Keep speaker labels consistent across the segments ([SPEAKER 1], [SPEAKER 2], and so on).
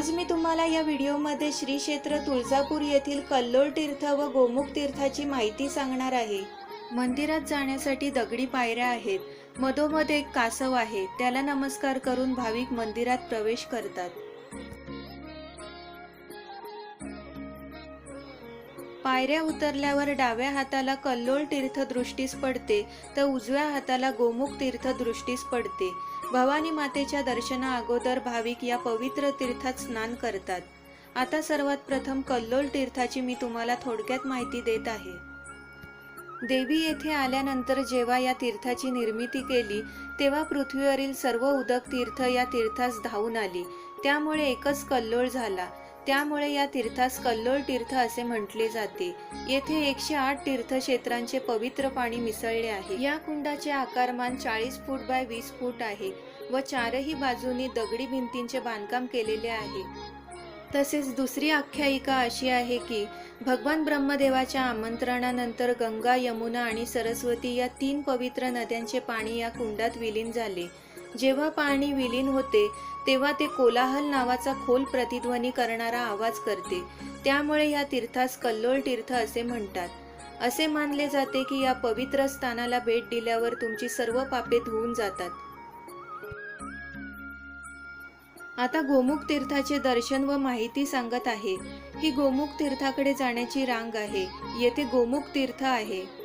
[SPEAKER 1] आज मी तुम्हाला या व्हिडिओमध्ये श्री क्षेत्र तुळजापूर येथील कल्लोळ तीर्थ व गोमुख तीर्थाची माहिती सांगणार आहे. मंदिरात जाण्यासाठी दगडी पायऱ्या आहेत. मधोमध एक कासव आहे. त्याला नमस्कार करून भाविक मंदिरात प्रवेश करतात. पायऱ्या उतरल्यावर डाव्या हाताला कल्लोळ तीर्थ दृष्टीस पडते तर उजव्या हाताला गोमुख तीर्थ दृष्टीस पडते. भवानी मातेच्या दर्शना अगोदर भाविक या पवित्र तीर्थात स्नान करतात. आता सर्वात प्रथम कल्लोल तीर्थाची मी तुम्हाला थोडक्यात माहिती देत आहे. देवी येथे आल्यानंतर जेव्हा या तीर्थाची निर्मिती केली तेव्हा पृथ्वीवरील सर्व उदक तीर्थ या तीर्थास धावून आली. त्यामुळे एकच कल्लोळ झाला. त्यामुळे या तीर्थास कल्लोळ तीर्थ असे म्हटले जाते. येथे एकशे आठ तीर्थक्षेत्रांचे पवित्र पाणी मिसळले आहे. या कुंडाचे आकारमान चाळीस फूट बाय वीस फूट आहे व चारही बाजूनी दगडी भिंतींचे बांधकाम केलेले आहे. तसेच दुसरी आख्यायिका अशी आहे की भगवान ब्रह्मदेवाच्या आमंत्रणानंतर गंगा यमुना आणि सरस्वती या तीन पवित्र नद्यांचे पाणी या कुंडात विलीन झाले. जेव्हा पाणी विलीन होते तेव्हा ते कोलाहल नावाचा खोल प्रतिध्वनी करणारा आवाज करते. त्यामुळे या तीर्थास कल्लोळ तीर्थ असे म्हणतात. असे मानले जाते की या पवित्र स्थानाला भेट दिल्यावर तुमची सर्व पापे धुवून जातात. आता गोमुख तीर्थाचे दर्शन व माहिती सांगत आहे. ही गोमुख तीर्थाकडे जाण्याची रांग आहे. येथे गोमुख तीर्थ आहे.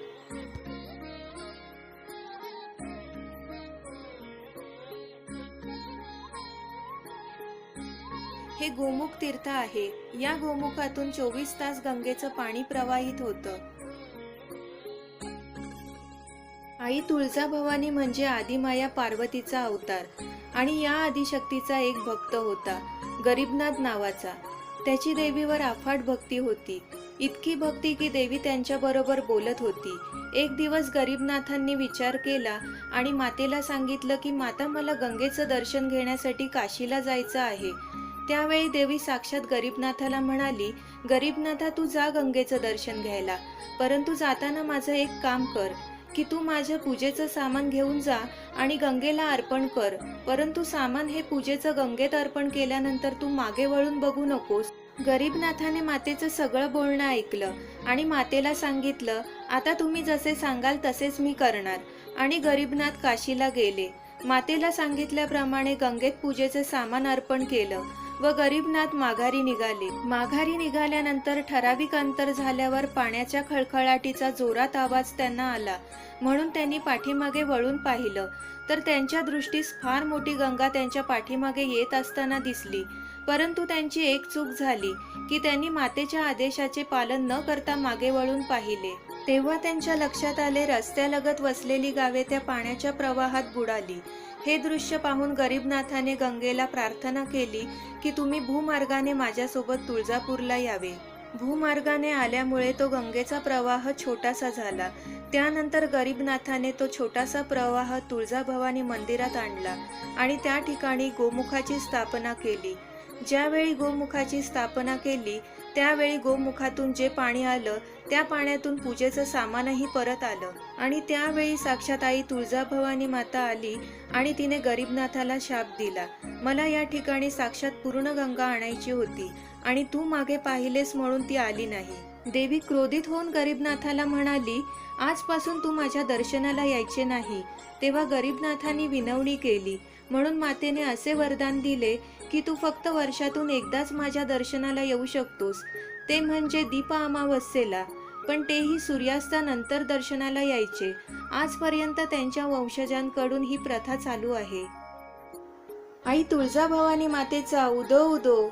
[SPEAKER 1] हे गोमुख तीर्थ आहे. या गोमुखातून चोवीस तास गंगेचं पाणी प्रवाहित होतं. आई तुळजाभवानी म्हणजे आदिमाया पार्वतीचा अवतार आणि या आदिशक्तीचा एक भक्त होता गरीबनाथ नावाचा. त्याची देवीवर अफाट भक्ती होती. इतकी भक्ती की देवी त्यांच्याबरोबर बोलत होती. एक दिवस गरीबनाथांनी विचार केला आणि मातेला सांगितलं की माता मला गंगेचं दर्शन घेण्यासाठी काशीला जायचं आहे. त्यावेळी देवी साक्षात गरीबनाथाला म्हणाली गरीबनाथा तू जा गंगेचं दर्शन घ्यायला. परंतु जाताना माझं एक काम कर की तू माझ्या पूजेचं सामान घेऊन जा आणि गंगेला अर्पण कर. परंतु सामान हे पूजेचं गंगेत अर्पण केल्यानंतर तू मागे वळून बघू नकोस. गरीबनाथाने मातेचं सगळं बोलणं ऐकलं आणि मातेला सांगितलं आता तुम्ही जसे सांगाल तसेच मी करणार. आणि गरीबनाथ काशीला गेले. मातेला सांगितल्याप्रमाणे गंगेत पूजेचे सामान अर्पण केलं. व गरीबनाथ माघारी निघाले. माघारी निघाल्यानंतर ठराविक अंतर झाल्यावर पाण्याच्या खळखळाटीचा जोरात आवाज त्यांना आला. म्हणून त्यांनी पाठीमागे वळून पाहिलं. तर त्यांच्या दृष्टीस फार मोठी गंगा त्यांच्या पाठीमागे येत असताना दिसली. परंतु त्यांची एक चूक झाली की त्यांनी मातेच्या आदेशाचे पालन न करता मागे वळून पाहिले. तेव्हा त्यांच्या लक्षात आले रस्त्यालगत वसलेली गावे त्या पाण्याच्या प्रवाहात बुडाली. हे दृश्य पाहून गरीबनाथाने गंगेला प्रार्थना केली की तुम्ही भूमार्गाने माझ्यासोबत तुळजापूरला यावे. भूमार्गाने आल्यामुळे तो गंगेचा प्रवाह छोटासा झाला. त्यानंतर गरीबनाथाने तो छोटासा प्रवाह तुळजाभवानी मंदिरात आणला आणि त्या ठिकाणी गोमुखाची स्थापना केली. ज्यावेळी गोमुखाची स्थापना केली त्यावेळी गोमुखातून जे पाणी आलं त्या पाण्यातून पूजेचं सामानही परत आलं. आणि त्यावेळी साक्षात आई तुळजाभवानी माता आली आणि तिने गरीबनाथाला शाप दिला. मला या ठिकाणी साक्षात पूर्ण गंगा आणायची होती आणि तू मागे पाहिलेस म्हणून ती आली नाही. देवी क्रोधित होऊन गरीबनाथाला म्हणाली आजपासून तू माझ्या दर्शनाला यायचे नाही. तेव्हा गरीबनाथांनी विनवणी केली म्हणून मातेने असे वरदान दिले की तू फक्त वर्षातून एकदाच माझ्या दर्शनाला येऊ शकतोस. ते म्हणजे दीप अमावस्येला. पण तेही सूर्यास्तानंतर दर्शनाला यायचे. आजपर्यंत त्यांच्या वंशजांकडून ही प्रथा चालू आहे. आई तुळजाभवानी मातेचा उदो उदो.